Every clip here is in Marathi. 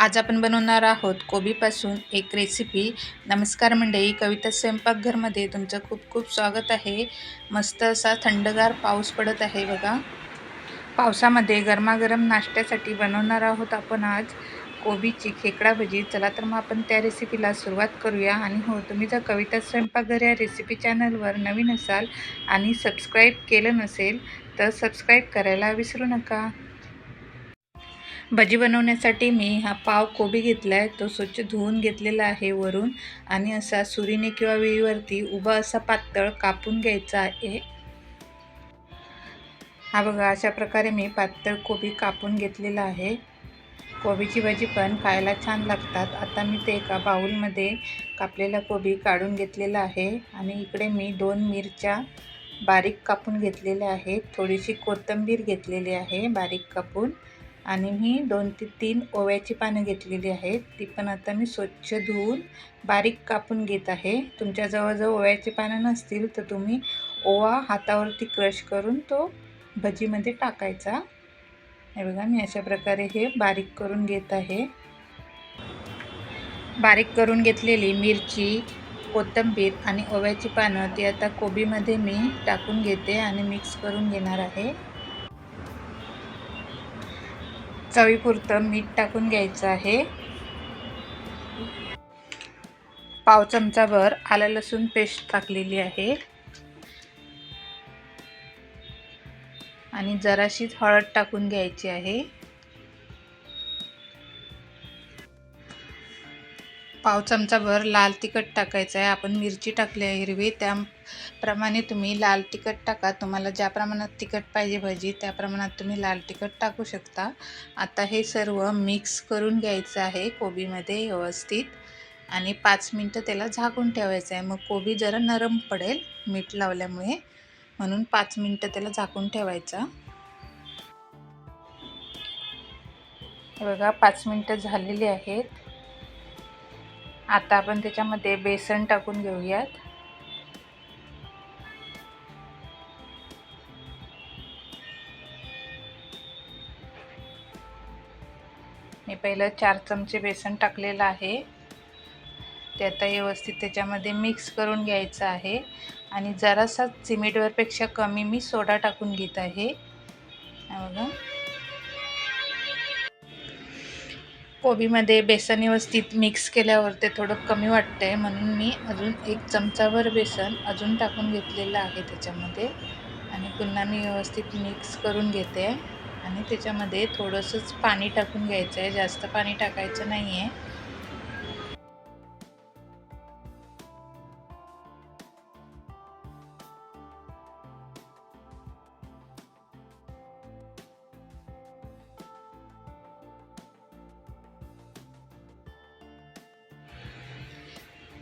आज आपण बनवणार आहोत कोबीपासून एक रेसिपी नमस्कार मंडळी कविता स्वयंपाकघरमध्ये तुमचं खूप खूप स्वागत आहे. मस्त असा थंडगार पाऊस पडत आहे बघा. पावसामध्ये गरमागरम नाश्त्यासाठी बनवणार आहोत आपण आज कोबीची खेकडा भजी. चला तर मग आपण त्या रेसिपीला सुरुवात करूया. आणि हो तुम्ही जर कविता स्वयंपाकघर या रेसिपी चॅनलवर नवीन असाल आणि सबस्क्राईब केलं नसेल तर सबस्क्राईब करायला विसरू नका. भजी बनवण्यासाठी मी हा पाव कोबी घेतला आहे तो स्वच्छ धुवून घेतलेला आहे वरून आणि असा सुरीने किंवा वेळीवरती उभा असा पातळ कापून घ्यायचा आहे. हा बघा अशा प्रकारे मी पातळ कोबी कापून घेतलेला आहे. कोबीची भाजी पण खायला छान लागतात. आता मी ते एका बाऊलमध्ये कापलेला कोबी काढून घेतलेला आहे आणि इकडे मी दोन मिरच्या बारीक कापून घेतलेल्या आहेत. थोडीशी कोथिंबीर घेतलेली आहे बारीक कापून. आणि मी दोन ते तीन ओव्याची पानं घेतलेली आहेत. ती पण आता मी स्वच्छ धुवून बारीक कापून घेत आहे. तुमच्याजवळ जर ओव्याची पानं नसतील तर तुम्ही ओवा हातावरती क्रश करून तो भजीमध्ये टाकायचा. हे बघा मी अशा प्रकारे हे बारीक करून घेत आहे. बारीक करून घेतलेली मिरची कोथिंबीर आणि ओव्याची पानं ती आता कोबीमध्ये मी टाकून घेते आणि मिक्स करून घेणार आहे. चवीपुरतं मीठ टाकून घ्यायचं आहे. पाव चमचाभर आलं लसूण पेस्ट टाकलेली आहे. आणि जराशीच हळद टाकून घ्यायची आहे. पाव चमचाभर लाल तिखट टाकायचं आहे. आपण मिरची टाकली आहे हिरवी. त्याप्रमाणे तुम्ही लाल तिखट टाका. तुम्हाला ज्या प्रमाणात तिखट पाहिजे भाजी त्या प्रमाणात तुम्ही लाल तिखट टाकू शकता. आता हे सर्व मिक्स करून घ्यायचं आहे कोबीमध्ये व्यवस्थित. आणि पाच मिनटं त्याला झाकून ठेवायचं आहे. मग कोबी जरा नरम पडेल मीठ लावल्यामुळे. म्हणून पाच मिनटं त्याला झाकून ठेवायचा. बघा पाच मिनटं झालेली आहेत. आता आपण त्याच्यामध्ये बेसन टाकून घेऊयात. मी पहिलं चार चमचे बेसन टाकलेलं आहे. ते आता व्यवस्थित त्याच्यामध्ये मिक्स करून घ्यायचं आहे. आणि जरासा सिमेंटवरपेक्षा कमी मी सोडा टाकून घेत आहे. बघा. कोबीमध्ये बेसन व्यवस्थित मिक्स केल्यावर ते थोडं कमी वाटतं आहे म्हणून मी अजून एक चमचाभर बेसन अजून टाकून घेतलेलं आहे त्याच्यामध्ये. आणि पुन्हा मी व्यवस्थित मिक्स करून घेते. आणि त्याच्यामध्ये थोडंसंच पाणी टाकून घ्यायचं आहे जास्त पाणी टाकायचं नाही आहे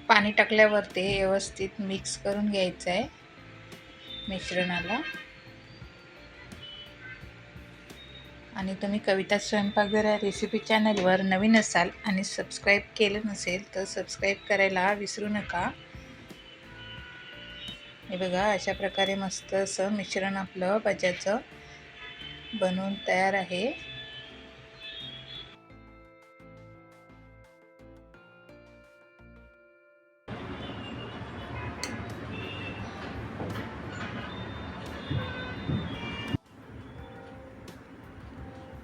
पाणी टाकल्यावर ते व्यवस्थित मिक्स करून घ्यायचं आहे मिश्रणाला. आणि तुम्ही कविता स्वयंपाकघर या रेसिपी चॅनलवर नवीन असाल आणि सबस्क्राईब केलं नसेल तर सबस्क्राईब करायला विसरू नका. हे बघा अशा प्रकारे मस्त असं मिश्रण आपलं भज्याचं बनवून तयार आहे.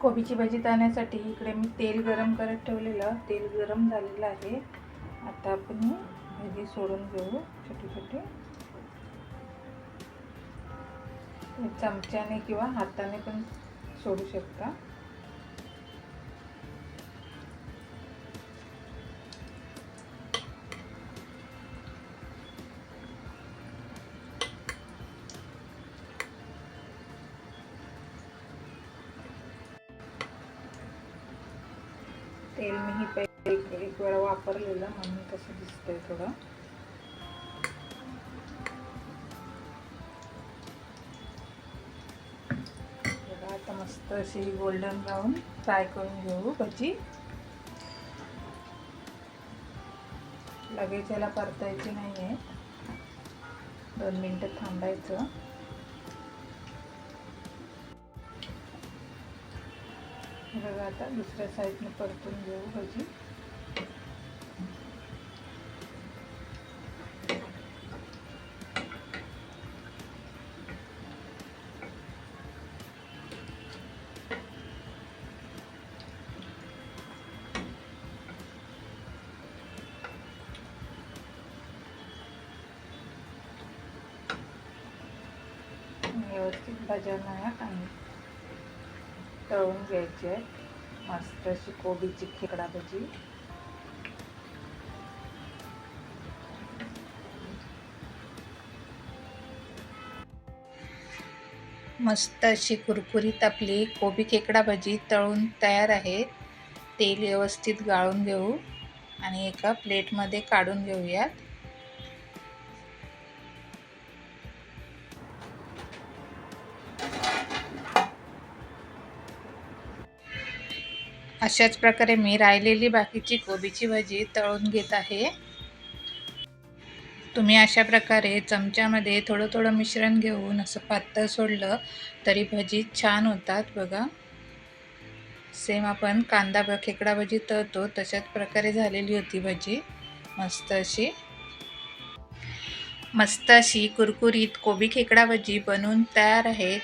कोबीची भाजी तळण्यासाठी इकडे मी तेल गरम करत ठेवलेलं. तेल गरम झालेलं आहे. आता आपण ही भाजी सोडून घेऊ छोटी छोटी. चमच्याने किंवा हाताने पण सोडू शकता. तेल मी ही पहिले एक वेळा वापरलेलं म्हणून कसं दिसतंय थोडं. आता मस्त अशी गोल्डन ब्राऊन फ्राय करून घेऊ भजी. लगेच याला परतायची नाही आहे दोन मिनटं थांबायचं. बघा आता दुसऱ्या साईडने परतून घेऊ भजी. व्यवस्थित भाज्यांना आणि तळून घ्यायची. आहे मस्त अशी कोबीची खेकडा भजी. मस्त अशी कुरकुरीत आपली कोबी खेकडा भजी तळून तयार आहे. तेल व्यवस्थित गाळून घेऊ आणि एका प्लेटमध्ये काढून घेऊयात. अशाच प्रकारे मी राहिलेली बाकीची कोबीची भाजी तळून घेत आहे. तुम्ही अशा प्रकारे चमच्यामध्ये थोडं थोडं मिश्रण घेऊन असं पातळ सोडलं तरी भजी छान होतात बघा. सेम आपण कांदा ब खेकडा भजी तळतो तशाच प्रकारे झालेली होती भजी. मस्त अशी. मस्त अशी कुरकुरीत कोबी खेकडा भजी बनवून तयार आहेत.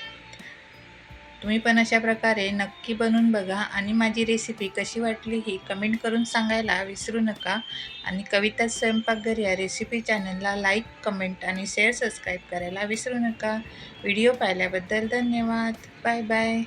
तुम्ही पण अशा प्रकारे नक्की बनवून बघा. आणि माझी रेसिपी कशी वाटली ही कमेंट करून सांगायला विसरू नका. आणि कविता स्वयंपाकघर या रेसिपी चॅनलला लाईक कमेंट आणि शेअर सबस्क्राईब करायला विसरू नका. व्हिडिओ पाहिल्याबद्दल धन्यवाद. Bye bye